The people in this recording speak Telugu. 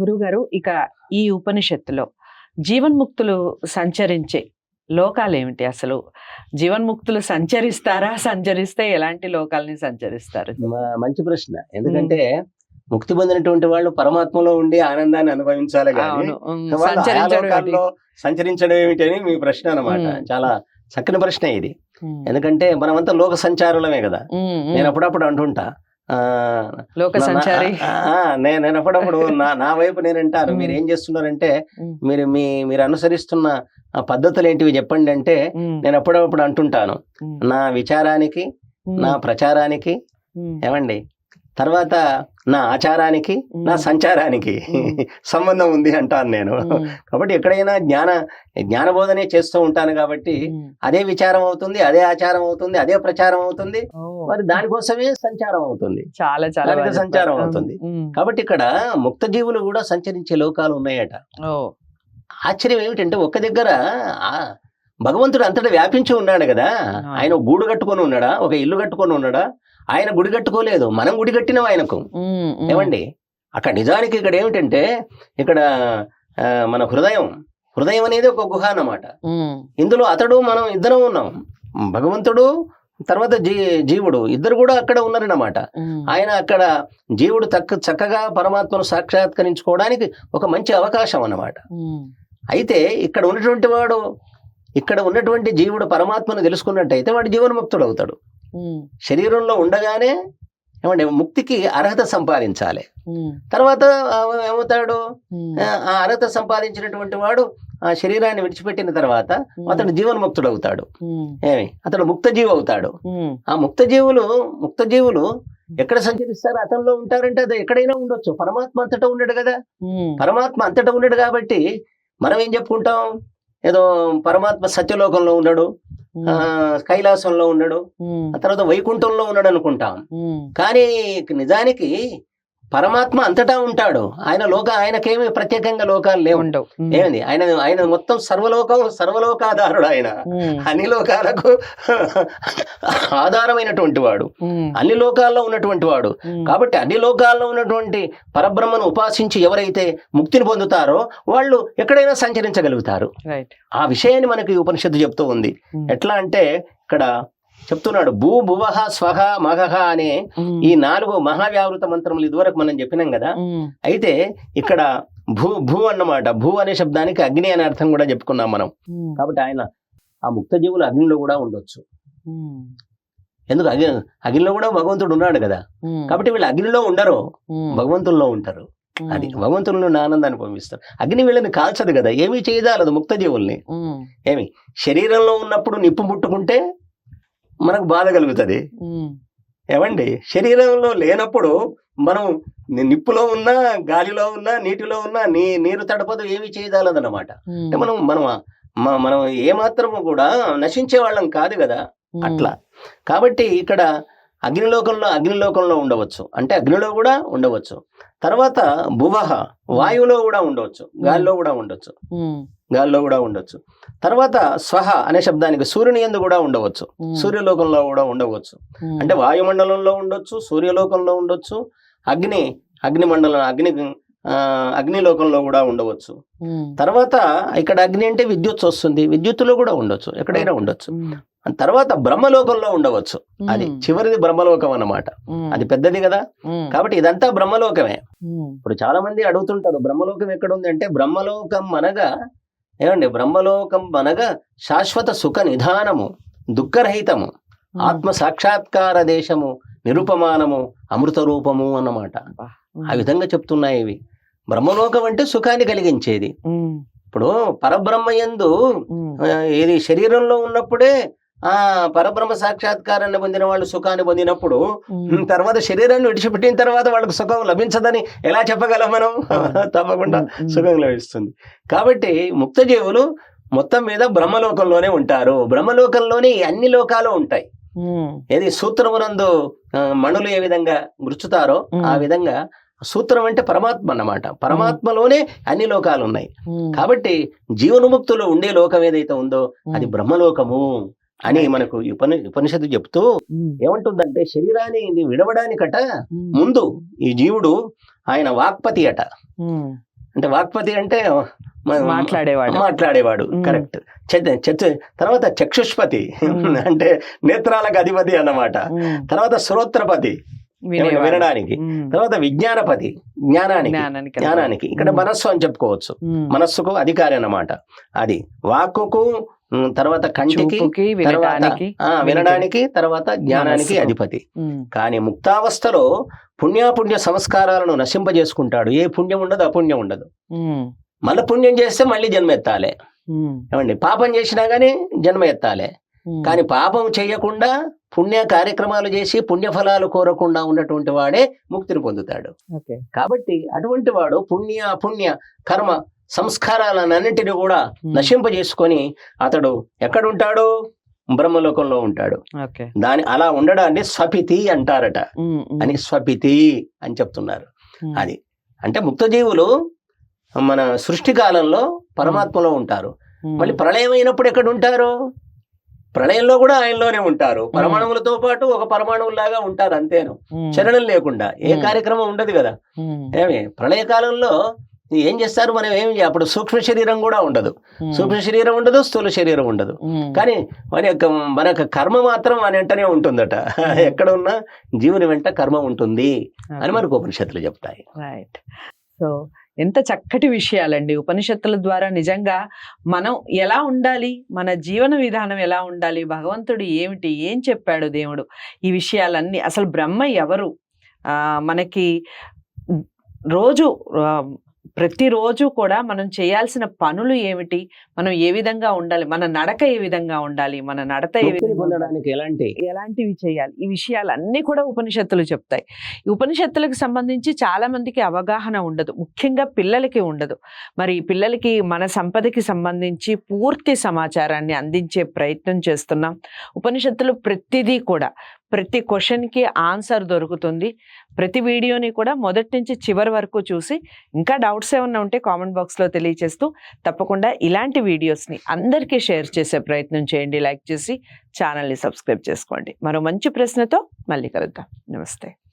గురువుగారు ఇక ఈ ఉపనిషత్తులో జీవన్ముక్తులు సంచరించే లోకాలు ఏమిటి అసలు? జీవన్ముక్తులు సంచరిస్తారా? సంచరిస్తే ఎలాంటి లోకాలని సంచరిస్తారు? మంచి ప్రశ్న. ఎందుకంటే ముక్తి పొందినటువంటి వాళ్ళు పరమాత్మలో ఉండి ఆనందాన్ని అనుభవించాలి కానీ సంచరించడం లోకాల్లో సంచరించడం ఏమిటి అని మీ ప్రశ్న అన్నమాట. మ్మ్. చాలా చక్కని ప్రశ్న ఇది. ఎందుకంటే మనమంతా లోక సంచారులమే కదా. నేను అప్పుడప్పుడు అంటుంటా నేను అప్పుడప్పుడు నా నా వైపు నేను అంటాను మ్మ్. మీరు ఏం చేస్తున్నారంటే. మీరు మీ మీరు అనుసరిస్తున్న ఆ పద్ధతులు ఏంటివి చెప్పండి అంటే నేను అప్పుడప్పుడు అంటుంటాను. నా విచారానికి నా ప్రచారానికి ఏమండి? తర్వాత నా ఆచారానికి నా సంచారానికి. సంబంధం ఉంది అంటాను నేను. కాబట్టి ఎక్కడైనా జ్ఞాన జ్ఞానబోధనే చేస్తూ ఉంటాను కాబట్టి. అదే విచారం అవుతుంది అదే ఆచారం అవుతుంది అదే ప్రచారం అవుతుంది. మరి దానికోసమే సంచారం అవుతుంది. చాలా చాలా సంచారం. అవుతుంది. కాబట్టి ఇక్కడ ముక్త జీవులు కూడా సంచరించే లోకాలు ఉన్నాయట. ఆశ్చర్యం ఏమిటంటే ఒక్క దగ్గర భగవంతుడు అంతటా వ్యాపించి ఉన్నాడు కదా. ఆయన గూడు కట్టుకొని ఉన్నాడా? ఒక ఇల్లు కట్టుకొని ఉన్నాడా? ఆయన గుడి కట్టుకోలేదు. మనం గుడి కట్టినాం ఆయనకు. ఏమండి? అక్కడ నిజానికి ఇక్కడ ఏమిటంటే ఇక్కడ మన హృదయం హృదయం అనేది ఒక గుహ అన్నమాట. ఇందులో అతడు మనం ఇద్దరం ఉన్నాం. భగవంతుడు తర్వాత జీ జీవుడు ఇద్దరు కూడా అక్కడ ఉన్నారన్నమాట. ఆయన అక్కడ జీవుడు తక్క చక్కగా పరమాత్మను సాక్షాత్కరించుకోవడానికి ఒక మంచి అవకాశం అన్నమాట. అయితే ఇక్కడ ఉన్నటువంటి వాడు ఇక్కడ ఉన్నటువంటి జీవుడు పరమాత్మను తెలుసుకున్నట్టయితే వాడు జీవన్ముక్తుడు అవుతాడు. శరీరంలో ఉండగానే ఏమంటే ముక్తికి అర్హత సంపాదించాలి. తర్వాత ఏమవుతాడు? ఆ అర్హత సంపాదించినటువంటి వాడు ఆ శరీరాన్ని విడిచిపెట్టిన తర్వాత అతడు జీవన్ముక్తుడు అవుతాడు ఏమి? అతడు ముక్త జీవి అవుతాడు ఆ ముక్త జీవులు ముక్త జీవులు ఎక్కడ సంచరిస్తారు? అతనిలో ఉంటారంటే అది ఎక్కడైనా ఉండొచ్చు. పరమాత్మ అంతటా ఉన్నాడు కదా. పరమాత్మ అంతటా ఉన్నాడు కాబట్టి మనం ఏం చెప్పుకుంటాం? ఏదో పరమాత్మ సత్యలోకంలో ఉన్నాడు కైలాసంలో ఉన్నాడు. ఉమ్, ఆ తర్వాత వైకుంఠంలో ఉన్నాడు అనుకుంటాం కానీ నిజానికి పరమాత్మ అంతటా ఉంటాడు. ఆయన లోక ఆయనకేమి ప్రత్యేకంగా లోకాలు లేవు. ఏమిది ఆయన ఆయన మొత్తం సర్వలోకం సర్వలోకాధారుడు ఆయన. అన్ని లోకాలకు ఆధారమైనటువంటి వాడు. అన్ని లోకాల్లో ఉన్నటువంటి వాడు. కాబట్టి అన్ని లోకాల్లో ఉన్నటువంటి పరబ్రహ్మను ఉపాసించి ఎవరైతే ముక్తిని పొందుతారో వాళ్ళు ఎక్కడైనా సంచరించగలుగుతారు. ఆ విషయాన్ని మనకి ఉపనిషత్తు చెప్తూ ఉంది. ఎట్లా అంటే ఇక్కడ చెప్తున్నాడు భూ భువహ స్వహ మగహ అనే ఈ నాలుగు మహావ్యావృత మంత్రములు ఇదివరకు మనం చెప్పినాం కదా. అయితే ఇక్కడ భూ భూ అన్నమాట. భూ అనే శబ్దానికి అగ్ని అనే అర్థం కూడా చెప్పుకున్నాం మనం. కాబట్టి ఆయన ఆ ముక్త జీవులు అగ్నిలో కూడా ఉండొచ్చు. ఎందుకు? అగ్ని అగ్నిలో కూడా భగవంతుడు ఉన్నాడు కదా. కాబట్టి వీళ్ళు అగ్నిలో ఉండరు భగవంతుల్లో ఉంటారు. అది భగవంతుల నుండి ఆనందాన్ని పంపిస్తారు అగ్ని వీళ్ళని కాల్చదు కదా. ఏమీ చేయదాలదు ముక్త జీవుల్ని ఏమి? శరీరంలో ఉన్నప్పుడు నిప్పు ముట్టుకుంటే మనకు బాధ కలుగుతుంది. ఏమండి? శరీరంలో లేనప్పుడు మనం నిప్పులో ఉన్నా గాలిలో ఉన్నా నీటిలో ఉన్నా నీ నీరు తడపదు ఏమీ చేయదాలదన్నమాట. అంటే మనం మనం మనం ఏమాత్రము కూడా నశించే వాళ్ళం కాదు కదా. అట్లా. కాబట్టి ఇక్కడ అగ్నిలోకంలో అగ్నిలోకంలో ఉండవచ్చు. అంటే అగ్నిలో కూడా ఉండవచ్చు. తర్వాత భువహ వాయువులో కూడా ఉండవచ్చు. గాలిలో కూడా ఉండొచ్చు. గాలిలో కూడా ఉండొచ్చు. తర్వాత స్వహ అనే శబ్దానికి సూర్యుని ఎందు కూడా ఉండవచ్చు. సూర్యలోకంలో కూడా ఉండవచ్చు. అంటే వాయుమండలంలో ఉండొచ్చు సూర్యలోకంలో ఉండొచ్చు అగ్ని అగ్ని మండలం అగ్ని ఆ, అగ్నిలోకంలో కూడా ఉండవచ్చు. తర్వాత ఇక్కడ అగ్ని అంటే విద్యుత్ వస్తుంది. విద్యుత్తులో కూడా ఉండొచ్చు. ఎక్కడైనా ఉండొచ్చు. తర్వాత బ్రహ్మలోకంలో ఉండవచ్చు. అది చివరిది బ్రహ్మలోకం అన్నమాట. అది పెద్దది కదా? కాబట్టి ఇదంతా బ్రహ్మలోకమే. ఇప్పుడు చాలా మంది అడుగుతుంటారు బ్రహ్మలోకం ఎక్కడ ఉంది అంటే బ్రహ్మలోకం అనగా ఏమండి? బ్రహ్మలోకం అనగా శాశ్వత సుఖ నిధానము దుఃఖరహితము ఆత్మ సాక్షాత్కార దేశము నిరుపమానము అమృత రూపము అన్నమాట. ఆ విధంగా చెప్తున్నాయి ఇవి. బ్రహ్మలోకం అంటే సుఖాన్ని కలిగించేది. ఇప్పుడు పరబ్రహ్మ యందు ఉమ్, ఆ, ఇది శరీరంలో ఉన్నప్పుడే ఆ పరబ్రహ్మ సాక్షాత్కారాన్ని పొందిన వాళ్ళు సుఖాన్ని పొందినప్పుడు తర్వాత శరీరాన్ని విడిచిపెట్టిన తర్వాత వాళ్ళకి సుఖం లభించదని ఎలా చెప్పగలం మనం. తప్పకుండా సుఖం లభిస్తుంది. కాబట్టి ముక్త జీవులు మొత్తం మీద బ్రహ్మలోకంలోనే ఉంటారు. బ్రహ్మలోకంలోనే అన్ని లోకాలు ఉంటాయి. ఏది సూత్రమునందు మణులు ఏ విధంగా మృచుతారో ఉమ్. ఆ విధంగా సూత్రం అంటే పరమాత్మ అన్నమాట. పరమాత్మలోనే అన్ని లోకాలు ఉన్నాయి. కాబట్టి జీవనుముక్తులు ఉండే లోకం ఏదైతే ఉందో అది బ్రహ్మలోకము. అని. మనకు ఉపని ఉపనిషత్తు చెప్తూ ఉమ్, ఏమంటుందంటే శరీరాన్ని విడవడానికట ఉమ్, ముందు ఈ జీవుడు ఆయన వాక్పతి అట ఉమ్. అంటే వాక్పతి అంటే మాట్లాడేవాడు మాట్లాడేవాడు. కరెక్ట్ తర్వాత చక్షుష్పతి. అంటే నేత్రాలకు అధిపతి అన్నమాట. తర్వాత శ్రోత్రపతి. వినడానికి. తర్వాత విజ్ఞానపతి జ్ఞానానికి జ్ఞానానికి ఇక్కడ. మనస్సు అని చెప్పుకోవచ్చు. మనస్సుకు అధికారి అన్నమాట అది వాక్కుకు తర్వాత కంటికి వినడానికి తర్వాత జ్ఞానానికి. అధిపతి. కానీ ముక్తావస్థలో పుణ్యాపుణ్య సంస్కారాలను నశింపజేసుకుంటాడు ఏ పుణ్యం ఉండదు అపుణ్యం ఉండదు. మళ్ళీ పుణ్యం చేస్తే మళ్ళీ జన్మ ఎత్తాలి. ఏమండి పాపం చేసినా గానీ జన్మ ఎత్తాలి. కానీ పాపం చేయకుండా పుణ్య కార్యక్రమాలు చేసి పుణ్యఫలాలు కోరకుండా ఉన్నటువంటి వాడే ముక్తిని పొందుతాడు కాబట్టి అటువంటి వాడు పుణ్య అపుణ్య కర్మ సంస్కారాలన్నింటినీ కూడా ఉమ్. నశింపజేసుకొని అతడు ఎక్కడుంటాడు బ్రహ్మలోకంలో ఉంటాడు దాని అలా ఉండడాన్ని స్వపితి అంటారట ఉమ్. ఉమ్. అని స్వపితి అని చెప్తున్నారు. అది అంటే ముక్తజీవులు మన సృష్టి కాలంలో పరమాత్మలో ఉంటారు. మళ్ళీ ప్రళయం అయినప్పుడు ఎక్కడ ఉంటారు ప్రళయంలో కూడా ఆయనలోనే ఉంటారు పరమాణువులతో పాటు ఒక పరమాణువులాగా ఉంటారు అంతేను. చలనం లేకుండా ఏ. కార్యక్రమం ఉండదు కదా. ఏమి ప్రళయ కాలంలో ఏం చేస్తారు? మనం ఏం అప్పుడు సూక్ష్మ శరీరం కూడా ఉండదు. సూక్ష్మ శరీరం ఉండదు స్థూల శరీరం ఉండదు. కానీ మన యొక్క మన యొక్క కర్మ మాత్రం మన వెంటనే ఉంటుందట. ఎక్కడ ఉన్నా జీవుని వెంట కర్మ ఉంటుంది అని మనకు ఉపనిషత్తులు చెప్తాయి. రైట్ సో ఎంత చక్కటి విషయాలండి. ఉపనిషత్తుల ద్వారా నిజంగా మనం ఎలా ఉండాలి? మన జీవన విధానం ఎలా ఉండాలి? భగవంతుడు ఏమిటి? ఏం చెప్పాడు దేవుడు? ఈ విషయాలన్నీ అసలు బ్రహ్మ ఎవరు? ఆ మనకి రోజు ప్రతిరోజు కూడా మనం చేయాల్సిన పనులు ఏమిటి? మనం ఏ విధంగా ఉండాలి? మన నడక ఏ విధంగా ఉండాలి? మన నడత? పొందడానికి ఎలాంటి? ఎలాంటివి చేయాలి? ఈ విషయాలన్నీ కూడా ఉపనిషత్తులు చెప్తాయి. ఈ ఉపనిషత్తులకు సంబంధించి చాలా మందికి అవగాహన ఉండదు. ముఖ్యంగా పిల్లలకి ఉండదు. మరి పిల్లలకి మన సంపదకి సంబంధించి పూర్తి సమాచారాన్ని అందించే ప్రయత్నం చేస్తున్నాం. ఉపనిషత్తులు ప్రతిదీ కూడా ప్రతి క్వశ్చన్కి ఆన్సర్ దొరుకుతుంది. ప్రతి వీడియోని కూడా మొదటి నుంచి చివరి వరకు చూసి ఇంకా డౌట్స్ ఏమన్నా ఉంటే కామెంట్ బాక్స్లో తెలియచేస్తూ తప్పకుండా ఇలాంటి వీడియోస్ని అందరికీ షేర్ చేసే ప్రయత్నం చేయండి. లైక్ చేసి ఛానల్ని సబ్స్క్రైబ్ చేసుకోండి. మరో మంచి ప్రశ్నతో మళ్ళీ కలుద్దాం. నమస్తే.